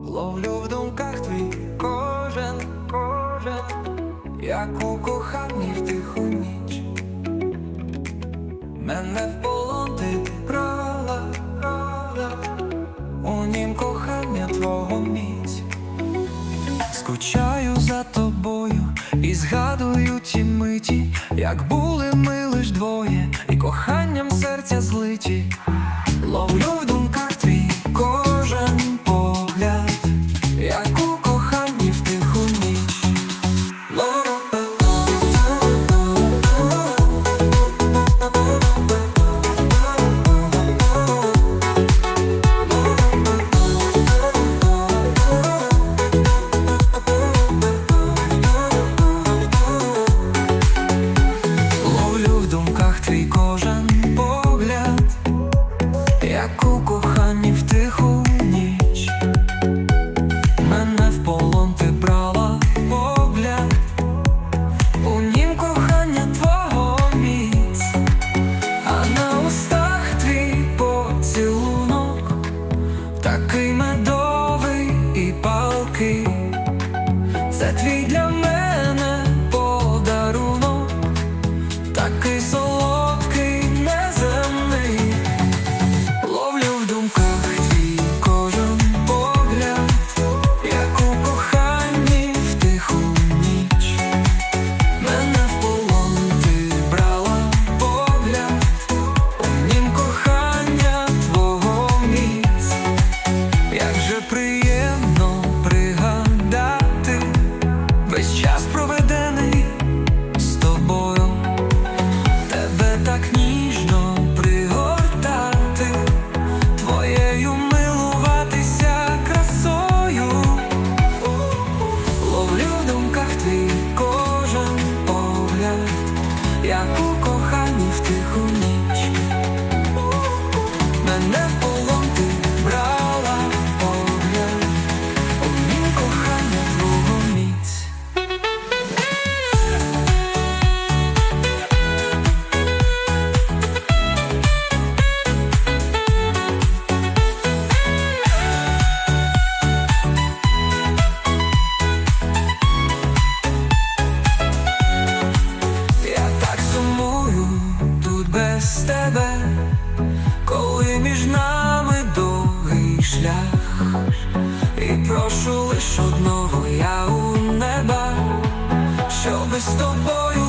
Ловлю в думках твій кожен, кожен, як у коханні в тиху ніч. Мене в полон ти брала, брала, у нім кохання твого міць. Скучаю за тобою і згадую ті миті, як були ми лиш двоє, і коханням серця злиті. Ловлю такий так ніжно пригортати, твоєю милуватися красою, ловлю в думках твій кожен погляд, як у коханні в тиху ніч. Мене коли між нами довгий шлях, і прошу лиш одного я у неба, щоби з тобою